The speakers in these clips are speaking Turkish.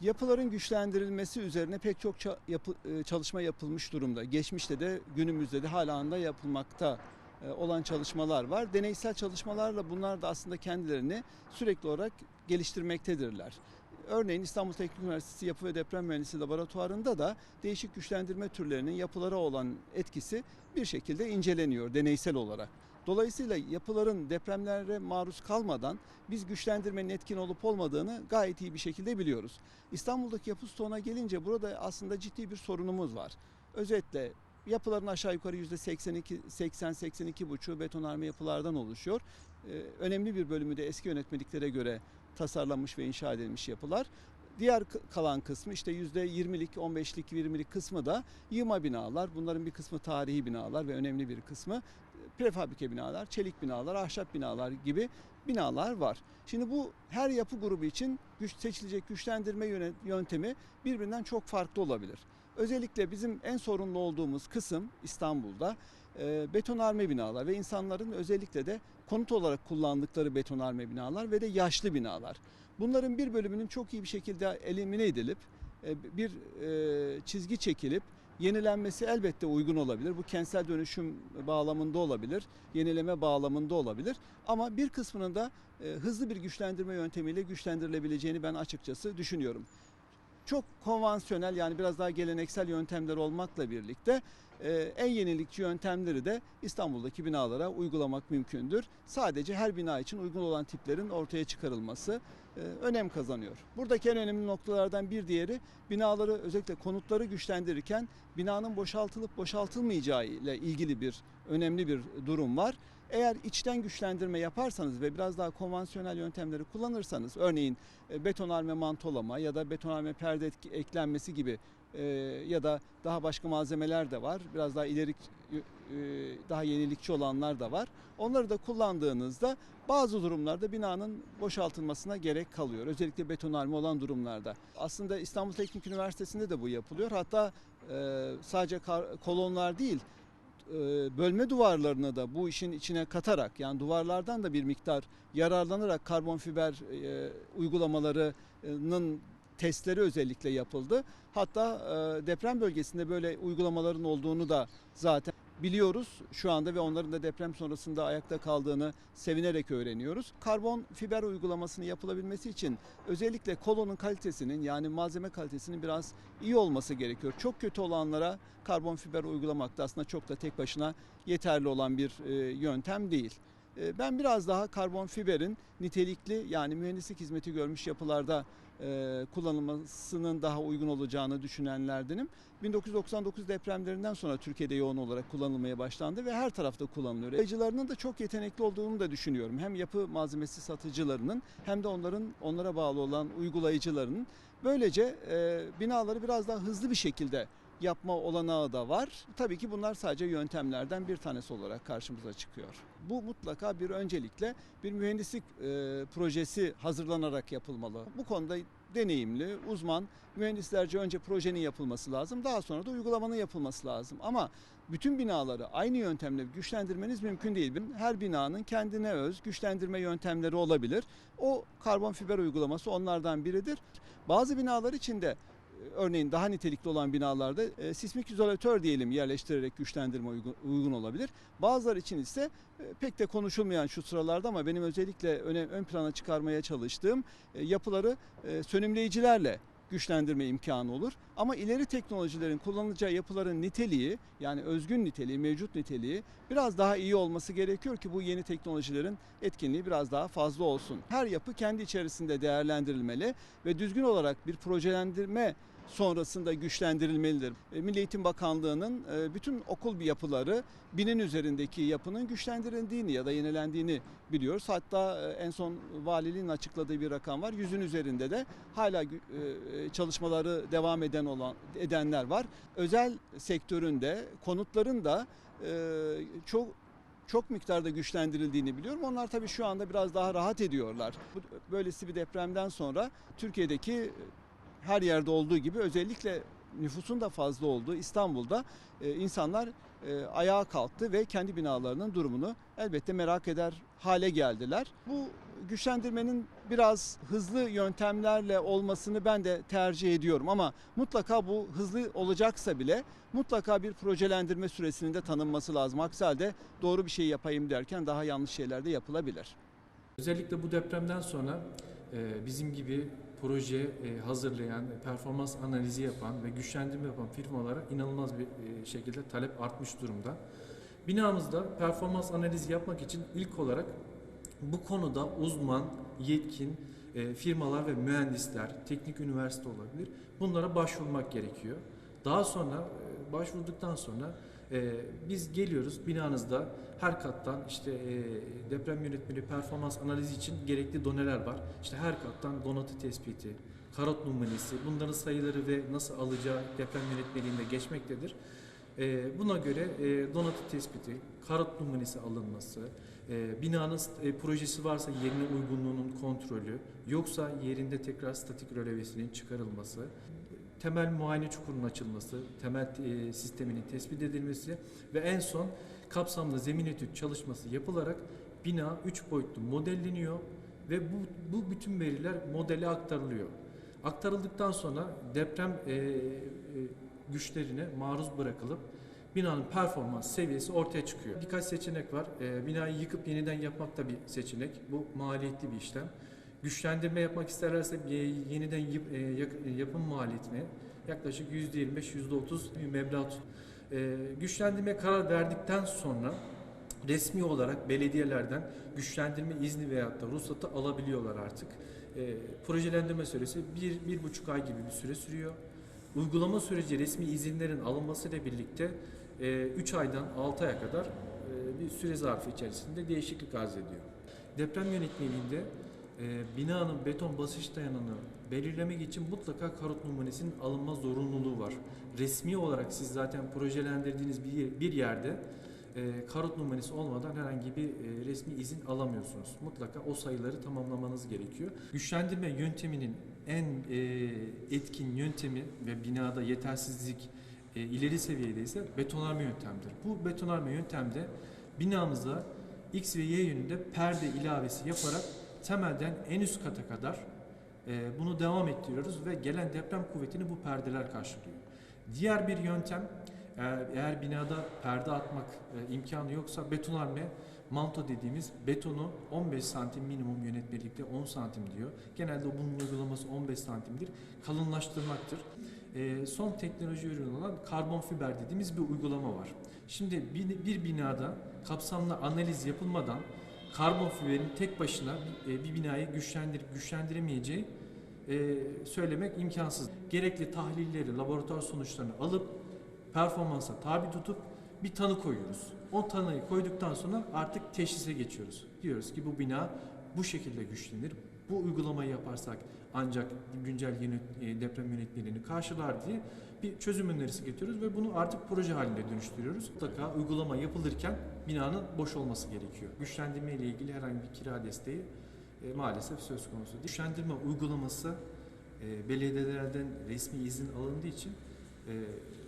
Yapıların güçlendirilmesi üzerine pek çok e, çalışma yapılmış durumda. Geçmişte de günümüzde de hala da yapılmakta e, olan çalışmalar var. Deneysel çalışmalarla bunlar da aslında kendilerini sürekli olarak geliştirmektedirler. Örneğin İstanbul Teknik Üniversitesi Yapı ve Deprem Mühendisliği Laboratuvarı'nda da değişik güçlendirme türlerinin yapılara olan etkisi bir şekilde inceleniyor deneysel olarak. Dolayısıyla yapıların depremlere maruz kalmadan biz güçlendirmenin etkin olup olmadığını gayet iyi bir şekilde biliyoruz. İstanbul'daki yapı stoğuna gelince burada aslında ciddi bir sorunumuz var. Özetle yapıların aşağı yukarı %82 80-82 buçuğu betonarme yapılardan oluşuyor. Ee, önemli bir bölümü de eski yönetmeliklere göre tasarlanmış ve inşa edilmiş yapılar. Diğer kalan kısmı işte %20'lik, 15'lik, 20'lik kısmı da yığma binalar. Bunların bir kısmı tarihi binalar ve önemli bir kısmı prefabrike binalar, çelik binalar, ahşap binalar gibi binalar var. Şimdi bu her yapı grubu için güç, seçilecek güçlendirme yöntemi birbirinden çok farklı olabilir. Özellikle bizim en sorunlu olduğumuz kısım İstanbul'da e, betonarme binalar ve insanların özellikle de konut olarak kullandıkları betonarme binalar ve de yaşlı binalar. Bunların bir bölümünün çok iyi bir şekilde elimine edilip e, bir e, çizgi çekilip yenilenmesi elbette uygun olabilir. Bu kentsel dönüşüm bağlamında olabilir, yenileme bağlamında olabilir. Ama bir kısmının da e, hızlı bir güçlendirme yöntemiyle güçlendirilebileceğini ben açıkçası düşünüyorum. Çok konvansiyonel yani biraz daha geleneksel yöntemler olmakla birlikte e, en yenilikçi yöntemleri de İstanbul'daki binalara uygulamak mümkündür. Sadece her bina için uygun olan tiplerin ortaya çıkarılması önem kazanıyor. Buradaki en önemli noktalardan bir diğeri binaları özellikle konutları güçlendirirken binanın boşaltılıp boşaltılmayacağı ile ilgili bir önemli bir durum var. Eğer içten güçlendirme yaparsanız ve biraz daha konvansiyonel yöntemleri kullanırsanız örneğin e, betonarme mantolama ya da betonarme perde eklenmesi gibi e, ya da daha başka malzemeler de var. Biraz daha ileri e, daha yenilikçi olanlar da var. Onları da kullandığınızda bazı durumlarda binanın boşaltılmasına gerek kalıyor. Özellikle betonarme olan durumlarda. Aslında İstanbul Teknik Üniversitesi'nde de bu yapılıyor. Hatta e, sadece kolonlar değil e, bölme duvarlarını da bu işin içine katarak yani duvarlardan da bir miktar yararlanarak karbon fiber e, uygulamalarının testleri özellikle yapıldı. Hatta e, deprem bölgesinde böyle uygulamaların olduğunu da zaten biliyoruz şu anda ve onların da deprem sonrasında ayakta kaldığını sevinerek öğreniyoruz. Karbon fiber uygulamasını yapılabilmesi için özellikle kolonun kalitesinin yani malzeme kalitesinin biraz iyi olması gerekiyor. Çok kötü olanlara karbon fiber uygulamak da aslında çok da tek başına yeterli olan bir e, yöntem değil. E, Ben biraz daha karbon fiberin nitelikli yani mühendislik hizmeti görmüş yapılarda e, kullanılmasının daha uygun olacağını düşünenlerdenim. 1999 depremlerinden sonra Türkiye'de yoğun olarak kullanılmaya başlandı ve her tarafta kullanılıyor. Yayıcılarının da çok yetenekli olduğunu da düşünüyorum. Hem yapı malzemesi satıcılarının hem de onların onlara bağlı olan uygulayıcılarının böylece e, binaları biraz daha hızlı bir şekilde yapma olanağı da var. Tabii ki bunlar sadece yöntemlerden bir tanesi olarak karşımıza çıkıyor. Bu mutlaka bir öncelikle bir mühendislik e, projesi hazırlanarak yapılmalı. Bu konuda deneyimli, uzman mühendislerce önce projenin yapılması lazım. Daha sonra da uygulamanın yapılması lazım. Ama bütün binaları aynı yöntemle güçlendirmeniz mümkün değil. Her binanın kendine öz güçlendirme yöntemleri olabilir. O karbon fiber uygulaması onlardan biridir. Bazı binalar için de örneğin daha nitelikli olan binalarda e, sismik izolatör diyelim yerleştirerek güçlendirme uygun, uygun olabilir. Bazıları için ise e, pek de konuşulmayan şu sıralarda ama benim özellikle öne, ön plana çıkarmaya çalıştığım e, yapıları e, sönümleyicilerle güçlendirme imkanı olur. Ama ileri teknolojilerin kullanılacağı yapıların niteliği yani özgün niteliği, mevcut niteliği biraz daha iyi olması gerekiyor ki bu yeni teknolojilerin etkinliği biraz daha fazla olsun. Her yapı kendi içerisinde değerlendirilmeli ve düzgün olarak bir projelendirme sonrasında güçlendirilmelidir. E, Milli Eğitim Bakanlığı'nın e, bütün okul yapıları binin üzerindeki yapının güçlendirildiğini ya da yenilendiğini biliyoruz. Hatta e, en son valiliğin açıkladığı bir rakam var. Yüzün üzerinde de hala çalışmaları devam eden olan edenler var. Özel sektöründe konutların da çok çok miktarda güçlendirildiğini biliyorum. Onlar tabii şu anda biraz daha rahat ediyorlar. Böylesi bir depremden sonra Türkiye'deki her yerde olduğu gibi özellikle nüfusun da fazla olduğu İstanbul'da e, insanlar e, ayağa kalktı ve kendi binalarının durumunu elbette merak eder hale geldiler. Bu güçlendirmenin biraz hızlı yöntemlerle olmasını ben de tercih ediyorum ama mutlaka bu hızlı olacaksa bile mutlaka bir projelendirme süresinin de tanınması lazım. Aksi halde doğru bir şey yapayım derken daha yanlış şeyler de yapılabilir. Özellikle bu depremden sonra e, bizim gibi proje e, hazırlayan, performans analizi yapan ve güçlendirme yapan firmalara inanılmaz bir e, şekilde talep artmış durumda. Binamızda performans analizi yapmak için ilk olarak bu konuda uzman, yetkin e, firmalar ve mühendisler, teknik üniversite olabilir. Bunlara başvurmak gerekiyor. Daha sonra e, başvurduktan sonra e, biz geliyoruz binanızda her kattan işte e, deprem yönetmeliği performans analizi için gerekli doneler var. İşte her kattan donatı tespiti, karot numunesi, bunların sayıları ve nasıl alacağı deprem yönetmeliğinde geçmektedir. E, buna göre e, donatı tespiti, karot numunesi alınması, e, binanın e, projesi varsa yerine uygunluğunun kontrolü, yoksa yerinde tekrar statik rölevesinin çıkarılması, temel muayene çukurunun açılması, temel e, sisteminin tespit edilmesi ve en son kapsamlı zemin etüt çalışması yapılarak bina 3 boyutlu modelleniyor ve bu, bu bütün veriler modele aktarılıyor. Aktarıldıktan sonra deprem e, e, güçlerine maruz bırakılıp binanın performans seviyesi ortaya çıkıyor. Birkaç seçenek var. E, binayı yıkıp yeniden yapmak da bir seçenek. Bu maliyetli bir işlem. Güçlendirme yapmak isterlerse e, yeniden e, yak- yapım maliyetine yaklaşık %25-%30 bir e, güçlendirme karar verdikten sonra resmi olarak belediyelerden güçlendirme izni veyahut da ruhsatı alabiliyorlar artık. E, projelendirme süresi bir, bir buçuk ay gibi bir süre sürüyor. Uygulama süreci resmi izinlerin alınmasıyla birlikte 3 aydan 6 aya kadar e, bir süre zarfı içerisinde değişiklik arz ediyor. Deprem yönetmeliğinde e, binanın beton basınç dayanını belirlemek için mutlaka karot numunesinin alınma zorunluluğu var. Resmi olarak siz zaten projelendirdiğiniz bir, bir yerde e, karot numunesi olmadan herhangi bir e, resmi izin alamıyorsunuz. Mutlaka o sayıları tamamlamanız gerekiyor. Güçlendirme yönteminin en e, etkin yöntemi ve binada yetersizlik e, ileri seviyede ise betonarme yöntemdir. Bu betonarme yöntemde binamıza X ve Y yönünde perde ilavesi yaparak temelden en üst kata kadar e, bunu devam ettiriyoruz ve gelen deprem kuvvetini bu perdeler karşılıyor. Diğer bir yöntem eğer, eğer binada perde atmak e, imkanı yoksa betonarme manto dediğimiz betonu 15 santim minimum yönetmelikte 10 santim diyor. Genelde bunun uygulaması 15 santimdir. Kalınlaştırmaktır. E, son teknoloji ürünü olan karbon fiber dediğimiz bir uygulama var. Şimdi bir, bir binada kapsamlı analiz yapılmadan karbon fiberin tek başına e, bir binayı güçlendirip güçlendiremeyeceği e, söylemek imkansız. Gerekli tahlilleri, laboratuvar sonuçlarını alıp performansa tabi tutup bir tanı koyuyoruz. O tanıyı koyduktan sonra artık teşhise geçiyoruz. Diyoruz ki bu bina bu şekilde güçlenir. Bu uygulamayı yaparsak ancak güncel yönet- e, deprem yönetmeliğini karşılar diye bir çözüm önerisi getiriyoruz ve bunu artık proje haline dönüştürüyoruz. Mutlaka uygulama yapılırken binanın boş olması gerekiyor. Güçlendirme ile ilgili herhangi bir kira desteği e, maalesef söz konusu değil. Güçlendirme uygulaması e, belediyelerden resmi izin alındığı için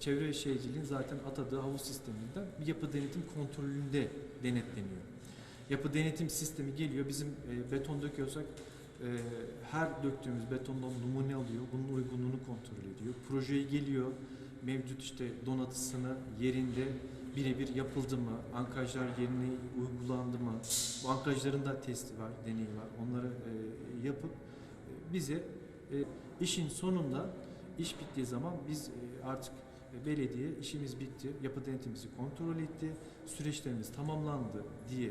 Çevre Şehirciliğin zaten atadığı havuz sisteminden bir yapı denetim kontrolünde denetleniyor. Yapı denetim sistemi geliyor bizim beton döküyorsak her döktüğümüz betondan numune alıyor, bunun uygunluğunu kontrol ediyor. Projeye geliyor, mevcut işte donatısını yerinde birebir yapıldı mı, ankrajlar yerine uygulandı mı, bu ankrajların da testi var, deneyi var. Onları e, yapıp e, bize e, işin sonunda iş bittiği zaman biz artık belediye işimiz bitti, yapı denetimimizi kontrol etti, süreçlerimiz tamamlandı diye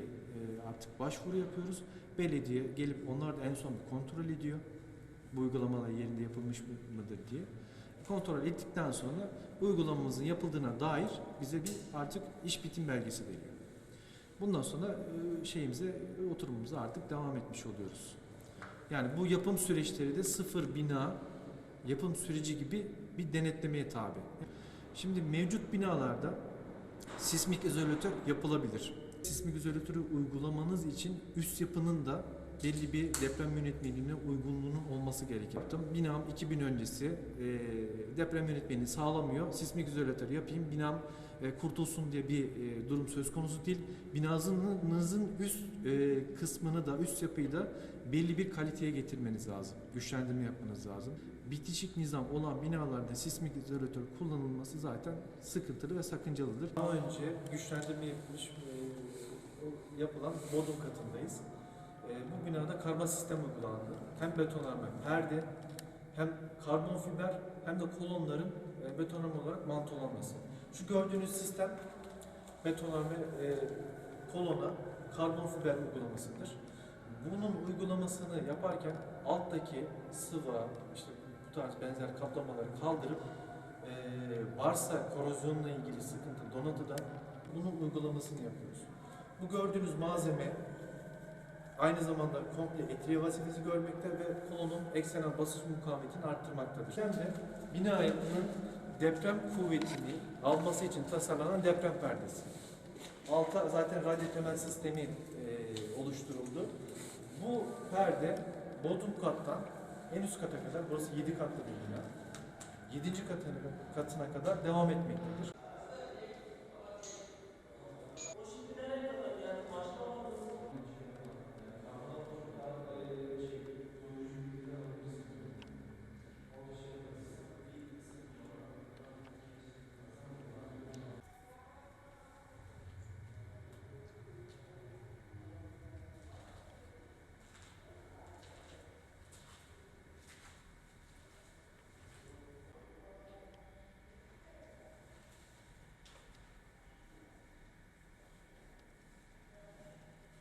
artık başvuru yapıyoruz. Belediye gelip onlar da en son kontrol ediyor. Bu uygulamalar yerinde yapılmış mı- mıdır diye. Kontrol ettikten sonra uygulamamızın yapıldığına dair bize bir artık iş bitim belgesi veriyor. Bundan sonra e, şeyimize, oturumumuza artık devam etmiş oluyoruz. Yani bu yapım süreçleri de sıfır bina yapım süreci gibi bir denetlemeye tabi. Şimdi mevcut binalarda sismik izolatör yapılabilir. Sismik izolatörü uygulamanız için üst yapının da belli bir deprem yönetmeliğine uygunluğunun olması gerekiyor. Binam 2000 öncesi e, deprem yönetmeliğini sağlamıyor. Sismik izolatör yapayım, binam e, kurtulsun diye bir e, durum söz konusu değil. Binanızın üst e, kısmını da, üst yapıyı da belli bir kaliteye getirmeniz lazım. Güçlendirme yapmanız lazım. Bitişik nizam olan binalarda sismik izolatör kullanılması zaten sıkıntılı ve sakıncalıdır. Daha önce güçlendirme yapılmış o yapılan bodrum katındayız. E, bu binada karma sistem uygulandı. Hem betonarme perde, hem karbon fiber hem de kolonların e, betonarme olarak mantolanması. Şu gördüğünüz sistem betonarme e, kolona karbon fiber uygulamasıdır. Bunun uygulamasını yaparken alttaki sıva, işte bu tarz benzer kaplamaları kaldırıp e, varsa korozyonla ilgili sıkıntı donatıda bunun uygulamasını yapıyoruz. Bu gördüğünüz malzeme aynı zamanda komple etriye vazifesi görmekte ve kolonun eksenel basınç mukavemetini arttırmaktadır. Hem de binanın deprem kuvvetini alması için tasarlanan deprem perdesi. Alta zaten radyo temel sistemi e, oluşturuldu. Bu perde bodrum kattan en üst kata kadar, burası 7 katlı bir bina. 7. katına, katına kadar devam etmektedir.